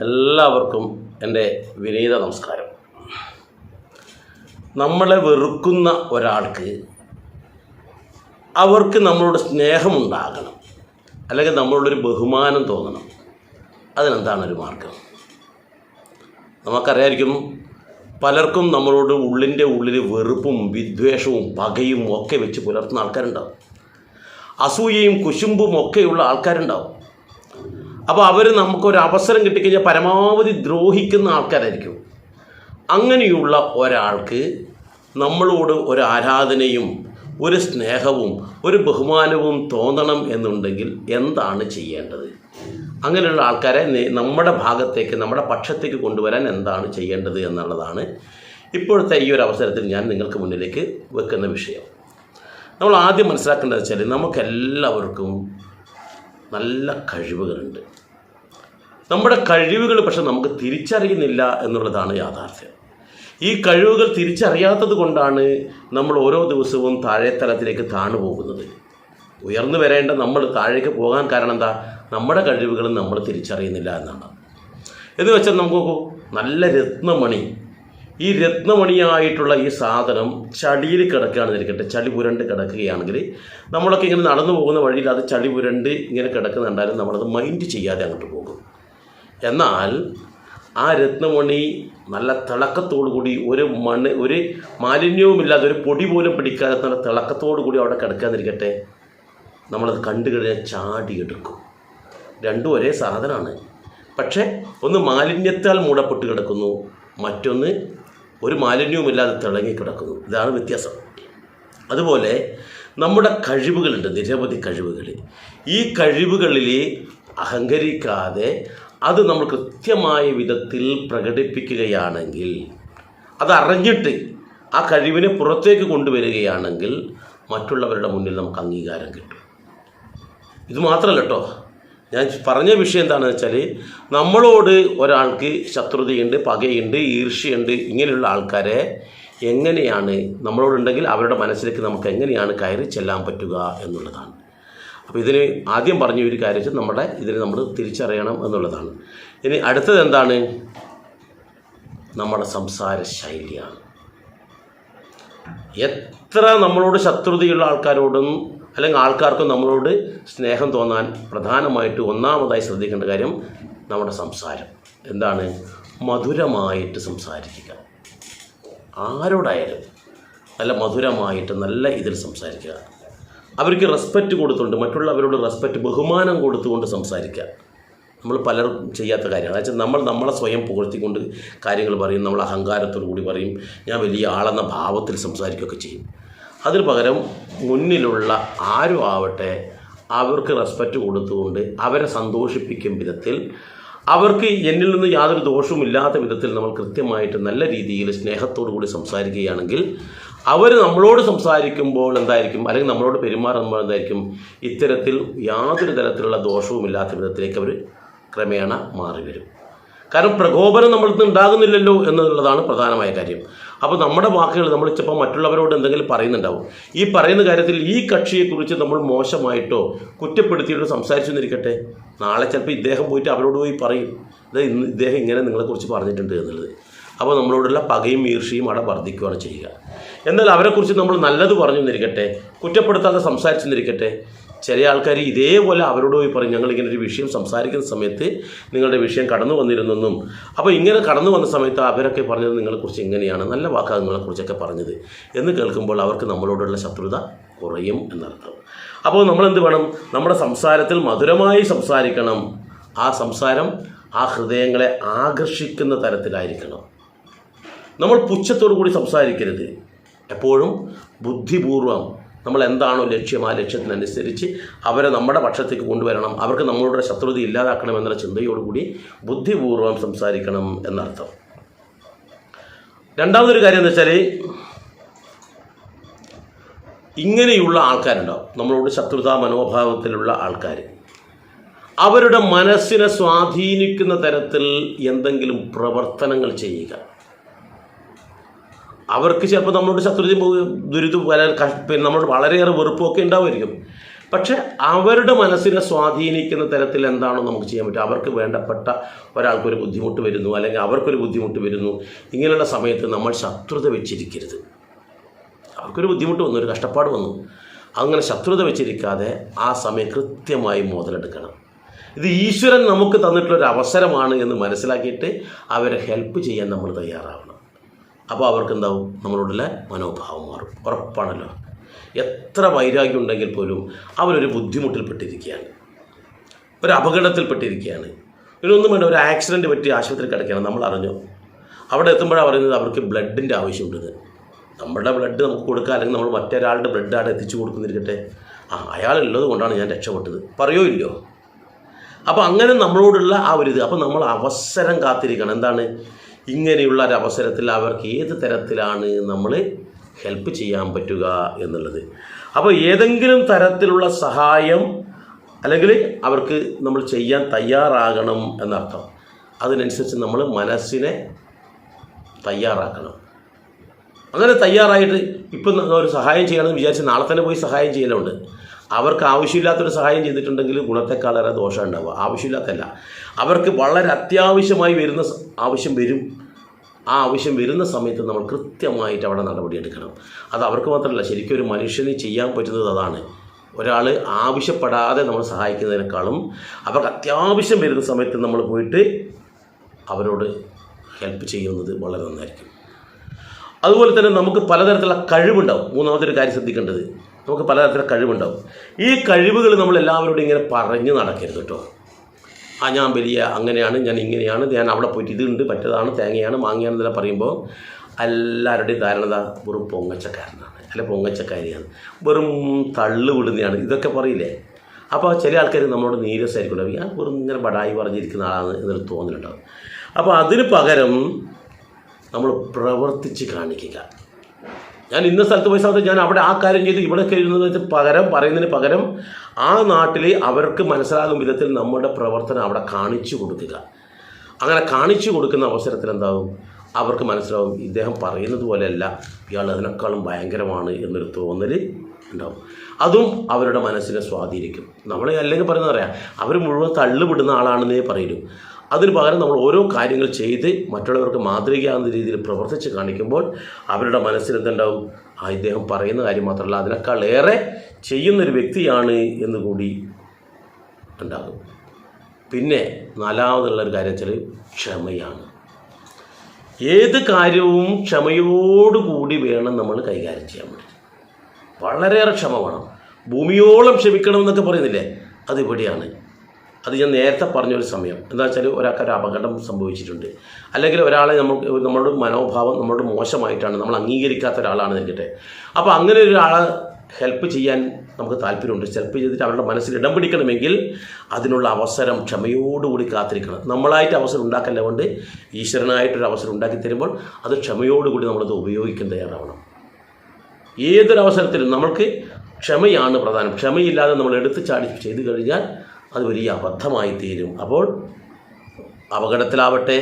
എല്ലാവർക്കും എന്റെ വിനീത നമസ്കാരം. നമ്മളെ വെറുക്കുന്ന ഒരാൾക്ക് അവർക്ക് നമ്മളോട് സ്നേഹമുണ്ടാകണം. അല്ലെങ്കിൽ നമ്മളോടൊരു ബഹുമാനം തോന്നണം. അതിനെന്താണ് ഒരു മാർഗം? നമുക്കറിയായിരിക്കും പലർക്കും നമ്മളോട് ഉള്ളിന്റെ ഉള്ളിൽ വെറുപ്പും വിദ്വേഷവും പകയും ഒക്കെ വെച്ച് പുലർത്തുന്ന ആൾക്കാരുണ്ടാവും. അസൂയയും കുശുമ്പും ഒക്കെയുള്ള ആൾക്കാരുണ്ടാവും. അപ്പോൾ അവർ നമുക്കൊരു അവസരം കിട്ടിക്കഴിഞ്ഞാൽ പരമാവധി ദ്രോഹിക്കുന്ന ആൾക്കാരായിരിക്കും. അങ്ങനെയുള്ള ഒരാൾക്ക് നമ്മളോട് ഒരു ആരാധനയും ഒരു സ്നേഹവും ഒരു ബഹുമാനവും തോന്നണം എന്നുണ്ടെങ്കിൽ എന്താണ് ചെയ്യേണ്ടത്? അങ്ങനെയുള്ള ആൾക്കാരെ നമ്മുടെ ഭാഗത്തേക്ക് നമ്മുടെ പക്ഷത്തേക്ക് കൊണ്ടുവരാൻ എന്താണ് ചെയ്യേണ്ടത് എന്നുള്ളതാണ് ഇപ്പോഴത്തെ ഈ ഒരു അവസരത്തിൽ ഞാൻ നിങ്ങൾക്ക് മുന്നിലേക്ക് വെക്കുന്ന വിഷയം. നമ്മൾ ആദ്യം മനസ്സിലാക്കേണ്ടത് വെച്ചാൽ നമുക്കെല്ലാവർക്കും നല്ല കഴിവുകളുണ്ട്. നമ്മുടെ കഴിവുകൾ പക്ഷെ നമുക്ക് തിരിച്ചറിയുന്നില്ല എന്നുള്ളതാണ് യാഥാർത്ഥ്യം. ഈ കഴിവുകൾ തിരിച്ചറിയാത്തത് കൊണ്ടാണ് നമ്മൾ ഓരോ ദിവസവും താഴെ തലത്തിലേക്ക് താണു പോകുന്നത്. ഉയർന്നു വരേണ്ട നമ്മൾ താഴേക്ക് പോകാൻ കാരണം എന്താ? നമ്മുടെ കഴിവുകൾ നമ്മൾ തിരിച്ചറിയുന്നില്ല എന്നാണ്. എന്ന് വെച്ചാൽ നമുക്ക് നോക്കൂ നല്ല രത്നമണി. ഈ രത്നമണിയായിട്ടുള്ള ഈ സാധനം ചളിയിൽ കിടക്കുകയാണെന്ന് ഇരിക്കട്ടെ. ചളി പുരണ്ട് കിടക്കുകയാണെങ്കിൽ നമ്മളൊക്കെ ഇങ്ങനെ നടന്നു പോകുന്ന വഴിയിൽ അത് ചളി പുരണ്ട് ഇങ്ങനെ കിടക്കുന്നുണ്ടായാലും നമ്മളത് മൈൻഡ് ചെയ്യാതെ അങ്ങോട്ട് പോകും. എന്നാൽ ആ രത്നമണി നല്ല തിളക്കത്തോടു കൂടി ഒരു മണ്ണ് ഒരു മാലിന്യവുമില്ലാതെ ഒരു പൊടി പോലും പിടിക്കാതെ നല്ല തിളക്കത്തോടു കൂടി അവിടെ കിടക്കാതിരിക്കട്ടെ. നമ്മളത് കണ്ടു കഴിഞ്ഞാൽ ചാടിയെടുക്കും രണ്ടും ഒരേ സാധനമാണ്. പക്ഷേ ഒന്ന് മാലിന്യത്താൽ മൂടപ്പെട്ട് കിടക്കുന്നു മറ്റൊന്ന് ഒരു മാലിന്യവുമില്ലാതെ തിളങ്ങി കിടക്കുന്നു. ഇതാണ് വ്യത്യാസം. അതുപോലെ നമ്മുടെ കഴിവുകളുണ്ട് നിരവധി കഴിവുകൾ. ഈ കഴിവുകളിൽ അഹങ്കരിക്കാതെ അത് നമ്മൾ കൃത്യമായ വിധത്തിൽ പ്രകടിപ്പിക്കുകയാണെങ്കിൽ അതറിഞ്ഞിട്ട് ആ കഴിവിനെ പുറത്തേക്ക് കൊണ്ടുവരികയാണെങ്കിൽ മറ്റുള്ളവരുടെ മുന്നിൽ നമുക്ക് അംഗീകാരം കിട്ടും. ഇത് മാത്രമല്ല കേട്ടോ ഞാൻ പറഞ്ഞ വിഷയം എന്താണെന്ന് വെച്ചാൽ നമ്മളോട് ഒരാൾക്ക് ശത്രുതയുണ്ട് പകയുണ്ട് ഈർഷ്യയുണ്ട് ഇങ്ങനെയുള്ള ആൾക്കാരെ എങ്ങനെയാണ് നമ്മളോടുണ്ടെങ്കിൽ അവരുടെ മനസ്സിലേക്ക് നമുക്ക് എങ്ങനെയാണ് കയറി ചെല്ലാൻ പറ്റുക എന്നുള്ളതാണ്. അപ്പോൾ ഇതിന് ആദ്യം പറഞ്ഞ ഒരു കാര്യം നമ്മുടെ ഇതിന് നമ്മൾ തിരിച്ചറിയണം എന്നുള്ളതാണ്. ഇനി അടുത്തത് എന്താണ്? നമ്മുടെ സംസാര ശൈലിയാണ്. എത്ര നമ്മളോട് ശത്രുതയുള്ള ആൾക്കാരോടും അല്ലെങ്കിൽ ആൾക്കാർക്കും നമ്മളോട് സ്നേഹം തോന്നാൻ പ്രധാനമായിട്ട് ഒന്നാമതായി ശ്രദ്ധിക്കേണ്ട കാര്യം നമ്മുടെ സംസാരം. എന്താണ്? മധുരമായിട്ട് സംസാരിക്കുക. ആരോടായാലും നല്ല മധുരമായിട്ട് നല്ല ഇതിൽ സംസാരിക്കുക. അവർക്ക് റെസ്പെക്റ്റ് കൊടുത്തുകൊണ്ട് മറ്റുള്ളവരോട് റെസ്പെക്റ്റ് ബഹുമാനം കൊടുത്തുകൊണ്ട് സംസാരിക്കുക. നമ്മൾ പലരും ചെയ്യാത്ത കാര്യമാണ് അതായത് നമ്മൾ നമ്മളെ സ്വയം പുകഴ്ത്തിക്കൊണ്ട് കാര്യങ്ങൾ പറയും നമ്മൾ അഹങ്കാരത്തോടു കൂടി പറയും ഞാൻ വലിയ ആളെന്ന ഭാവത്തിൽ സംസാരിക്കുകയൊക്കെ ചെയ്യും. അതിന് പകരം മുന്നിലുള്ള ആരും ആവട്ടെ അവർക്ക് റെസ്പെക്റ്റ് കൊടുത്തുകൊണ്ട് അവരെ സന്തോഷിപ്പിക്കും വിധത്തിൽ അവർക്ക് എന്നിൽ നിന്ന് യാതൊരു ദോഷവും ഇല്ലാത്ത വിധത്തിൽ നമ്മൾ കൃത്യമായിട്ട് നല്ല രീതിയിൽ സ്നേഹത്തോടു കൂടി സംസാരിക്കുകയാണെങ്കിൽ അവർ നമ്മളോട് സംസാരിക്കുമ്പോൾ എന്തായിരിക്കും? അല്ലെങ്കിൽ നമ്മളോട് പെരുമാറുമ്പോൾ എന്തായിരിക്കും? ഇത്തരത്തിൽ യാതൊരു തരത്തിലുള്ള ദോഷവും ഇല്ലാത്ത വിധത്തിലേക്ക് അവർ ക്രമേണ മാറി വരും. കാരണം പ്രകോപനം നമ്മൾക്ക് ഉണ്ടാകുന്നില്ലല്ലോ എന്നുള്ളതാണ് പ്രധാനമായ കാര്യം. അപ്പോൾ നമ്മുടെ വാക്കുകൾ നമ്മൾ ചിലപ്പോൾ മറ്റുള്ളവരോട് എന്തെങ്കിലും പറയുന്നുണ്ടാവും. ഈ പറയുന്ന കാര്യത്തിൽ ഈ കക്ഷിയെക്കുറിച്ച് നമ്മൾ മോശമായിട്ടോ കുറ്റപ്പെടുത്തിയിട്ടോ സംസാരിച്ചു എന്നിരിക്കട്ടെ നാളെ ചിലപ്പോൾ ഇദ്ദേഹം പോയിട്ട് അവരോട് പോയി പറയും. ഇത് ഇദ്ദേഹം ഇങ്ങനെ നിങ്ങളെക്കുറിച്ച് പറഞ്ഞിട്ടുണ്ട് എന്നുള്ളത്. അപ്പോൾ നമ്മളോടുള്ള പകയും ഈർഷയും അവിടെ വർദ്ധിക്കുകയാണ് ചെയ്യുക. എന്നാൽ അവരെക്കുറിച്ച് നമ്മൾ നല്ലത് പറഞ്ഞു എന്നിരിക്കട്ടെ കുറ്റപ്പെടുത്താതെ സംസാരിച്ചു സംസാരിച്ചെന്നിരിക്കട്ടെ ചില ആൾക്കാർ ഇതേപോലെ അവരോട് പോയി പറയും ഞങ്ങൾ ഇങ്ങനെ ഒരു വിഷയം സംസാരിക്കുന്ന സമയത്ത് നിങ്ങളുടെ വിഷയം കടന്നു വന്നിരുന്നെന്നും അപ്പോൾ ഇങ്ങനെ കടന്നു വന്ന സമയത്ത് അവരൊക്കെ പറഞ്ഞത് നിങ്ങളെക്കുറിച്ച് ഇങ്ങനെയാണ് നല്ല വാക്കാണ് നിങ്ങളെക്കുറിച്ചൊക്കെ പറഞ്ഞത് എന്ന് കേൾക്കുമ്പോൾ അവർക്ക് നമ്മളോടുള്ള ശത്രുത കുറയും എന്നർത്ഥം. അപ്പോൾ നമ്മൾ എന്ത് വേണം? നമ്മുടെ സംസാരത്തിൽ മധുരമായി സംസാരിക്കണം. ആ സംസാരം ആ ഹൃദയങ്ങളെ ആകർഷിക്കുന്ന തരത്തിലായിരിക്കണം. നമ്മൾ പുച്ഛത്തോടു കൂടി സംസാരിക്കരുത്. എപ്പോഴും ബുദ്ധിപൂർവം നമ്മൾ എന്താണോ ലക്ഷ്യം ആ ലക്ഷ്യത്തിനനുസരിച്ച് അവരെ നമ്മുടെ പക്ഷത്തേക്ക് കൊണ്ടുവരണം. അവർക്ക് നമ്മളുടെ ശത്രുത ഇല്ലാതാക്കണം എന്നുള്ള ചിന്തയോടുകൂടി ബുദ്ധിപൂർവം സംസാരിക്കണം എന്നർത്ഥം. രണ്ടാമതൊരു കാര്യം എന്ന് വെച്ചാൽ ഇങ്ങനെയുള്ള ആൾക്കാരുണ്ടാവും. നമ്മളോട് ശത്രുതാ മനോഭാവത്തിലുള്ള ആൾക്കാർ അവരുടെ മനസ്സിനെ സ്വാധീനിക്കുന്ന തരത്തിൽ എന്തെങ്കിലും പ്രവർത്തനങ്ങൾ ചെയ്യുക. അവർക്ക് ചിലപ്പോൾ നമ്മളോട് ശത്രുതയും പോ- ദുരിതവും പിന്നെ നമ്മളോട് വളരെയേറെ വെറുപ്പൊക്കെ ഉണ്ടാവുമായിരിക്കും. പക്ഷെ അവരുടെ മനസ്സിനെ സ്വാധീനിക്കുന്ന തരത്തിൽ എന്താണോ നമുക്ക് ചെയ്യാൻ പറ്റുക അവർക്ക് വേണ്ടപ്പെട്ട ഒരാൾക്കൊരു ബുദ്ധിമുട്ട് വരുന്നു അല്ലെങ്കിൽ അവർക്കൊരു ബുദ്ധിമുട്ട് വരുന്നു. ഇങ്ങനെയുള്ള സമയത്ത് നമ്മൾ ശത്രുത വെച്ചിരിക്കരുത്. അവർക്കൊരു ബുദ്ധിമുട്ട് വന്നു ഒരു കഷ്ടപ്പാട് വന്നു. അങ്ങനെ ശത്രുത വെച്ചിരിക്കാതെ ആ സമയം കൃത്യമായി മുതലെടുക്കണം. ഇത് ഈശ്വരൻ നമുക്ക് തന്നിട്ടുള്ളൊരു അവസരമാണ് എന്ന് മനസ്സിലാക്കിയിട്ട് അവരെ ഹെൽപ്പ് ചെയ്യാൻ നമ്മൾ തയ്യാറാവണം. അപ്പോൾ അവർക്ക് എന്താവും? നമ്മളോടുള്ള മനോഭാവം മാറും. ഉറപ്പാണല്ലോ. എത്ര വൈരാഗ്യം ഉണ്ടെങ്കിൽ പോലും അവരൊരു ബുദ്ധിമുട്ടിൽപ്പെട്ടിരിക്കുകയാണ്. ഒരു അപകടത്തിൽപ്പെട്ടിരിക്കുകയാണ്. ഇതിനൊന്നും വേണ്ട ഒരു ആക്സിഡന്റ് പറ്റി ആശുപത്രി കിടക്കുകയാണ്. നമ്മൾ അറിഞ്ഞു? അവിടെ എത്തുമ്പോഴാണ് പറയുന്നത് അവർക്ക് ബ്ലഡിന്റെ ആവശ്യമുണ്ടെന്ന് നമ്മുടെ ബ്ലഡ് നമുക്ക് കൊടുക്കുക അല്ലെങ്കിൽ നമ്മൾ മറ്റൊരാളുടെ ബ്ലഡ് അവിടെ എത്തിച്ചു കൊടുക്കുന്നിരിക്കട്ടെ. ആ അയാളുള്ളത് കൊണ്ടാണ് ഞാൻ രക്ഷപ്പെട്ടത്. പറയോ ഇല്ലയോ? അപ്പോൾ അങ്ങനെ നമ്മളോടുള്ള ആ ഒരു ഇത്. അപ്പോൾ നമ്മൾ അവസരം കാത്തിരിക്കണം. എന്താണ്? ഇങ്ങനെയുള്ള ഒരു അവസരത്തിൽ അവർക്ക് ഏത് തരത്തിലാണ് നമ്മൾ ഹെൽപ്പ് ചെയ്യാൻ പറ്റുക എന്നുള്ളത്. അപ്പോൾ ഏതെങ്കിലും തരത്തിലുള്ള സഹായം അല്ലെങ്കിൽ അവർക്ക് നമ്മൾ ചെയ്യാൻ തയ്യാറാകണം എന്നർത്ഥം. അതിനനുസരിച്ച് നമ്മൾ മനസ്സിനെ തയ്യാറാക്കണം. അങ്ങനെ തയ്യാറായിട്ട് ഇപ്പം ഒരു സഹായം ചെയ്യണമെന്ന് വിചാരിച്ച് നാളെ തന്നെ പോയി സഹായം ചെയ്യലുണ്ട്. അവർക്ക് ആവശ്യമില്ലാത്തൊരു സഹായം ചെയ്തിട്ടുണ്ടെങ്കിൽ ഗുണത്തെക്കാളേറെ ദോഷം ഉണ്ടാവുക. ആവശ്യമില്ലാത്തല്ല അവർക്ക് വളരെ അത്യാവശ്യമായി വരുന്ന ആവശ്യം വരും. ആ ആവശ്യം വരുന്ന സമയത്ത് നമ്മൾ കൃത്യമായിട്ട് അവിടെ നടപടിയെടുക്കണം അത് അവർക്ക് മാത്രമല്ല ശരിക്കും ഒരു മനുഷ്യന് ചെയ്യാൻ പറ്റുന്നത് അതാണ്. ഒരാൾ ആവശ്യപ്പെടാതെ നമ്മൾ സഹായിക്കുന്നതിനേക്കാളും അവർക്ക് അത്യാവശ്യം വരുന്ന സമയത്ത് നമ്മൾ പോയിട്ട് അവരോട് ഹെൽപ്പ് ചെയ്യുന്നത് വളരെ നന്നായിരിക്കും. അതുപോലെ തന്നെ നമുക്ക് പലതരത്തിലുള്ള കഴിവുണ്ടാവും. മൂന്നാമത്തെ ഒരു കാര്യം ശ്രദ്ധിക്കേണ്ടത്. നമുക്ക് പലതരത്തിലെ കഴിവുണ്ടാവും. ഈ കഴിവുകൾ നമ്മൾ എല്ലാവരോടും ഇങ്ങനെ പറഞ്ഞു നടക്കരുത് കേട്ടോ. ആ ഞാൻ വലിയ അങ്ങനെയാണ് ഞാൻ ഇങ്ങനെയാണ് ഞാൻ അവിടെ പോയിട്ട് ഇതുണ്ട് മറ്റേതാണ് തേങ്ങയാണ് മാങ്ങയാണെന്നെല്ലാം പറയുമ്പോൾ എല്ലാവരുടെയും ധാരണത വെറും പൊങ്ങച്ചക്കാരനാണ് അല്ലെ പൊങ്ങച്ചക്കാരിയാണ്. വെറും തള്ളു വിടുന്നതാണ് ഇതൊക്കെ പറയില്ലേ? അപ്പോൾ ചില ആൾക്കാർ നമ്മളോട് നീരസായിരിക്കുമല്ലോ ഞാൻ വെറും ഇങ്ങനെ ബടായി പറഞ്ഞിരിക്കുന്ന ആളാണ് എന്നൊരു തോന്നലുണ്ടാവും. അപ്പോൾ അതിന് പകരം നമ്മൾ പ്രവർത്തിച്ച് കാണിക്കുക. ഞാൻ ഇന്ന സ്ഥലത്ത് പോയ സ്ഥലത്ത് ഞാൻ അവിടെ ആ കാര്യം ചെയ്ത് ഇവിടെ കഴിയുന്നത് പകരം പറയുന്നതിന് പകരം ആ നാട്ടിൽ അവർക്ക് മനസ്സിലാകും വിധത്തിൽ നമ്മുടെ പ്രവർത്തനം അവിടെ കാണിച്ചു കൊടുക്കുക. അങ്ങനെ കാണിച്ചു കൊടുക്കുന്ന അവസരത്തിൽ എന്താകും അവർക്ക് മനസ്സിലാവും ഇദ്ദേഹം പറയുന്നത് പോലെയല്ല ഇയാൾ അതിനേക്കാളും ഭയങ്കരമാണ് എന്നൊരു തോന്നൽ ഉണ്ടാവും. അതും അവരുടെ മനസ്സിനെ സ്വാധീനിക്കും. നമ്മൾ അല്ലെങ്കിൽ പറയുന്നത് പറയാം അവർ മുഴുവൻ തള്ളുവിടുന്ന ആളാണെന്നേ പറയൂ. അതിന് പകരം നമ്മൾ ഓരോ കാര്യങ്ങൾ ചെയ്ത് മറ്റുള്ളവർക്ക് മാതൃകയാകുന്ന രീതിയിൽ പ്രവർത്തിച്ച് കാണിക്കുമ്പോൾ അവരുടെ മനസ്സിൽ എന്തുണ്ടാവും? ആ ഇദ്ദേഹം പറയുന്ന കാര്യം മാത്രമല്ല അതിനേക്കാൾ ഏറെ ചെയ്യുന്നൊരു വ്യക്തിയാണ് എന്ന് കൂടി ഉണ്ടാകും. പിന്നെ നാലാമതുള്ള ഒരു കാര്യം വെച്ചാൽ ക്ഷമയാണ്. ഏത് കാര്യവും ക്ഷമയോടുകൂടി വേണം നമ്മൾ കൈകാര്യം ചെയ്യാൻ വേണ്ടി. വളരെയേറെ ക്ഷമ വേണം. ഭൂമിയോളം ക്ഷമിക്കണം എന്നൊക്കെ പറയുന്നില്ലേ? അത് ഇവിടെയാണ് അത് ഞാൻ നേരത്തെ പറഞ്ഞൊരു സമയം. എന്താ വെച്ചാൽ ഒരാൾക്ക് ഒരു അപകടം സംഭവിച്ചിട്ടുണ്ട്. അല്ലെങ്കിൽ ഒരാളെ നമുക്ക് നമ്മളുടെ മനോഭാവം നമ്മളോട് മോശമായിട്ടാണ് നമ്മൾ അംഗീകരിക്കാത്ത ഒരാളാണ് നിൽക്കട്ടെ അപ്പോൾ അങ്ങനെ ഒരാളെ ഹെൽപ്പ് ചെയ്യാൻ നമുക്ക് താല്പര്യമുണ്ട്. ഹെൽപ്പ് ചെയ്തിട്ട് അവരുടെ മനസ്സിൽ ഇടം പിടിക്കണമെങ്കിൽ അതിനുള്ള അവസരം ക്ഷമയോടുകൂടി കാത്തിരിക്കണം. നമ്മളായിട്ട് അവസരം ഉണ്ടാക്കല്ല? കൊണ്ട് ഈശ്വരനായിട്ടൊരു അവസരം ഉണ്ടാക്കി തരുമ്പോൾ അത് ക്ഷമയോടുകൂടി നമ്മളത് ഉപയോഗിക്കാൻ തയ്യാറാവണം. ഏതൊരവസരത്തിലും നമ്മൾക്ക് ക്ഷമയാണ് പ്രധാനം. ക്ഷമയില്ലാതെ നമ്മൾ എടുത്തു ചാടി ചെയ്തു കഴിഞ്ഞാൽ അത് വലിയ അബദ്ധമായി തീരും. അപ്പോൾ അപകടത്തിലാവട്ടെ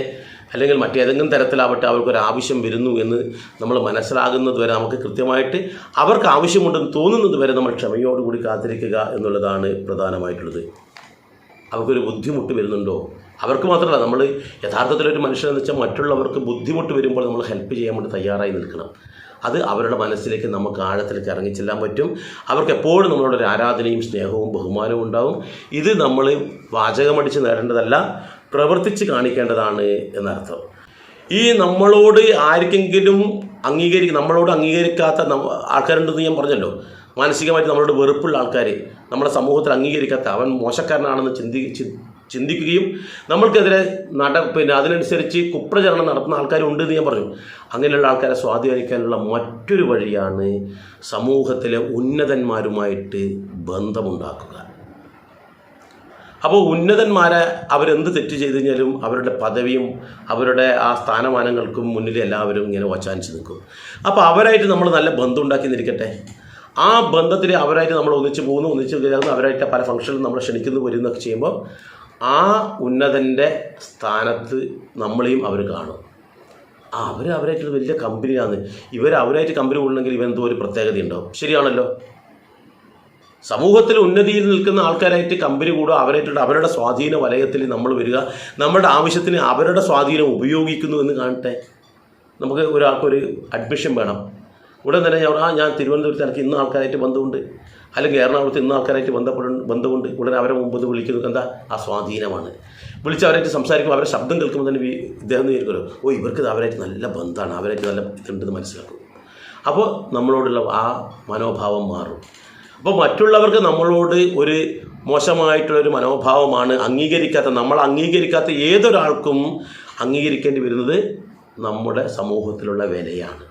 അല്ലെങ്കിൽ മറ്റേതെങ്കിലും തരത്തിലാവട്ടെ അവർക്കൊരു ആവശ്യം വരുന്നു എന്ന് നമ്മൾ മനസ്സിലാകുന്നത് വരെ നമുക്ക് കൃത്യമായിട്ട് അവർക്ക് ആവശ്യമുണ്ടെന്ന് തോന്നുന്നത് വരെ നമ്മൾ ക്ഷമയോടുകൂടി കാത്തിരിക്കുക എന്നുള്ളതാണ് പ്രധാനമായിട്ടുള്ളത്. അവർക്കൊരു ബുദ്ധിമുട്ട് വരുന്നുണ്ടോ? അവർക്ക് മാത്രമല്ല നമ്മൾ യഥാർത്ഥത്തിലൊരു മനുഷ്യനെന്ന് വെച്ചാൽ മറ്റുള്ളവർക്ക് ബുദ്ധിമുട്ട് വരുമ്പോൾ നമ്മൾ ഹെൽപ്പ് ചെയ്യാൻ വേണ്ടി തയ്യാറായി നിൽക്കണം. അത് അവരുടെ മനസ്സിലേക്ക് നമുക്ക് ആഴത്തിലേക്ക് ഇറങ്ങിച്ചെല്ലാൻ പറ്റും. അവർക്ക് എപ്പോഴും നമ്മളോട് ഒരു ആരാധനയും സ്നേഹവും ബഹുമാനവും ഉണ്ടാവും. ഇത് നമ്മൾ വാചകമടിച്ച് നേടേണ്ടതല്ല പ്രവർത്തിച്ച് കാണിക്കേണ്ടതാണ് എന്നർത്ഥം. ഈ നമ്മളോട് ആർക്കെങ്കിലും അംഗീകരി നമ്മളോട് അംഗീകരിക്കാത്ത ആൾക്കാരുണ്ടെന്ന് ഞാൻ പറഞ്ഞല്ലോ. മാനസികമായിട്ട് നമ്മളോട് വെറുപ്പുള്ള ആൾക്കാർ നമ്മുടെ സമൂഹത്തിൽ അംഗീകരിക്കാത്ത അവൻ മോശക്കാരനാണെന്ന് ചിന്തി ചിന്തിക്കുകയും നമ്മൾക്കെതിരെ നട പിന്നെ അതിനനുസരിച്ച് കുപ്രചരണം നടത്തുന്ന ആൾക്കാരുണ്ട് എന്ന് ഞാൻ പറഞ്ഞു. അങ്ങനെയുള്ള ആൾക്കാരെ സ്വാധീനിക്കാനുള്ള മറ്റൊരു വഴിയാണ് സമൂഹത്തിലെ ഉന്നതന്മാരുമായിട്ട് ബന്ധമുണ്ടാക്കുക. അപ്പോൾ ഉന്നതന്മാരെ അവരെന്ത് തെറ്റ് ചെയ്തു കഴിഞ്ഞാലും അവരുടെ പദവിയും അവരുടെ ആ സ്ഥാനമാനങ്ങൾക്കും മുന്നിൽ എല്ലാവരും ഇങ്ങനെ വച്ചാനിച്ച് നിൽക്കും. അപ്പോൾ അവരായിട്ട് നമ്മൾ നല്ല ബന്ധം ഉണ്ടാക്കി നിൽക്കട്ടെ. ആ ബന്ധത്തിൽ അവരായിട്ട് നമ്മൾ ഒന്നിച്ച് പോകുന്നു ഒന്നിച്ച് അവരായിട്ട് പല ഫംഗ്ഷനിലും നമ്മൾ ക്ഷണിക്കുന്നു വരുന്നൊക്കെ ചെയ്യുമ്പോൾ ആ ഉന്നതന്റെ സ്ഥാനത്ത് നമ്മളെയും അവർ കാണും. ആ അവർ അവരായിട്ട് വലിയ കമ്പനിയാണ് ഇവർ അവരായിട്ട് കമ്പനി കൊള്ളണമെങ്കിൽ ഇവനെന്തോ ഒരു പ്രത്യേകത ഉണ്ടാവും ശരിയാണല്ലോ. സമൂഹത്തിൽ ഉന്നതിയിൽ നിൽക്കുന്ന ആൾക്കാരായിട്ട് കമ്പനി കൂടുക അവരായിട്ട് അവരുടെ സ്വാധീന വലയത്തിൽ നമ്മൾ വരിക നമ്മുടെ ആവശ്യത്തിന് അവരുടെ സ്വാധീനം ഉപയോഗിക്കുന്നു എന്ന് കാണട്ടെ. നമുക്ക് ഒരാൾക്കൊരു അഡ്മിഷൻ വേണം. ഉടൻ തന്നെ ഞാൻ ആ ഞാൻ തിരുവനന്തപുരത്ത് എനിക്ക് ഇന്ന ആൾക്കാരായിട്ട് ബന്ധമുണ്ട്. അല്ലെങ്കിൽ എറണാകുളത്ത് ഇന്ന ആൾക്കാരായിട്ട് ബന്ധപ്പെടും ബന്ധമുണ്ട്. ഉടനെ അവരെ മുമ്പ് വിളിക്കുന്നത് എന്താ? ആ സ്വാധീനമാണ് വിളിച്ച് അവരായിട്ട് സംസാരിക്കുമ്പോൾ അവരെ ശബ്ദം കേൾക്കുമ്പോൾ തന്നെ ഇദ്ദേഹം വിചാരിക്കുമല്ലോ ഓ ഇവർക്ക് അവരായിട്ട് നല്ല ബന്ധമാണ്. അവരായിട്ട് നല്ല ഇതുണ്ടെന്ന് മനസ്സിലാക്കും. അപ്പോൾ നമ്മളോടുള്ള ആ മനോഭാവം മാറും. അപ്പോൾ മറ്റുള്ളവർക്ക് നമ്മളോട് ഒരു മോശമായിട്ടുള്ളൊരു മനോഭാവമാണ് അംഗീകരിക്കാത്ത നമ്മൾ അംഗീകരിക്കാത്ത ഏതൊരാൾക്കും അംഗീകരിക്കേണ്ടി വരുന്നത് നമ്മുടെ സമൂഹത്തിലുള്ള വിലയാണ്.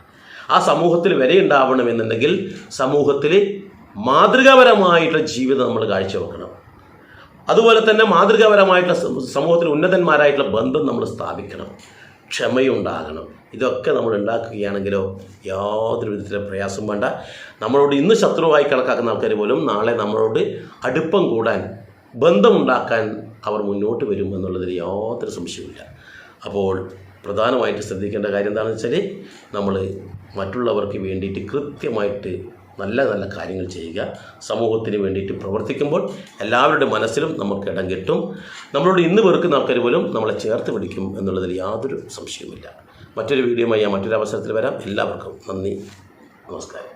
ആ സമൂഹത്തിൽ വരെ ഉണ്ടാവണമെന്നുണ്ടെങ്കിൽ സമൂഹത്തിൽ മാതൃകാപരമായിട്ടുള്ള ജീവിതം നമ്മൾ കാഴ്ചവെക്കണം. അതുപോലെ തന്നെ മാതൃകാപരമായിട്ടുള്ള സമ- സമൂഹത്തിൽ ഉന്നതന്മാരായിട്ടുള്ള ബന്ധം നമ്മൾ സ്ഥാപിക്കണം. ക്ഷമയുണ്ടാകണം. ഇതൊക്കെ നമ്മൾ ഉണ്ടാക്കുകയാണെങ്കിലോ യാതൊരു വിധത്തിലെ പ്രയാസം വേണ്ട. നമ്മളോട് ഇന്ന് ശത്രുവായി കണക്കാക്കുന്ന ആൾക്കാർ പോലും നാളെ നമ്മളോട് അടുപ്പം കൂടാൻ ബന്ധമുണ്ടാക്കാൻ അവർ മുന്നോട്ട് വരും എന്നുള്ളതിൽ യാതൊരു സംശയവുമില്ല. അപ്പോൾ പ്രധാനമായിട്ട് ശ്രദ്ധിക്കേണ്ട കാര്യം എന്താണെന്ന് വെച്ചാൽ നമ്മൾ മറ്റുള്ളവർക്ക് വേണ്ടിയിട്ട് കൃത്യമായിട്ട് നല്ല നല്ല കാര്യങ്ങൾ ചെയ്യുക. സമൂഹത്തിന് വേണ്ടിയിട്ട് പ്രവർത്തിക്കുമ്പോൾ എല്ലാവരുടെ മനസ്സിലും നമുക്ക് ഇടം കിട്ടും. നമ്മളോട് ഇന്ന് വെറുക്കുന്ന ആൾക്കാർ പോലും നമ്മളെ ചേർത്ത് പിടിക്കും എന്നുള്ളതിൽ യാതൊരു സംശയവുമില്ല. മറ്റൊരു വീഡിയോയുമായി ഞാൻ മറ്റൊരു അവസരത്തിൽ വരാം. എല്ലാവർക്കും നന്ദി. നമസ്കാരം.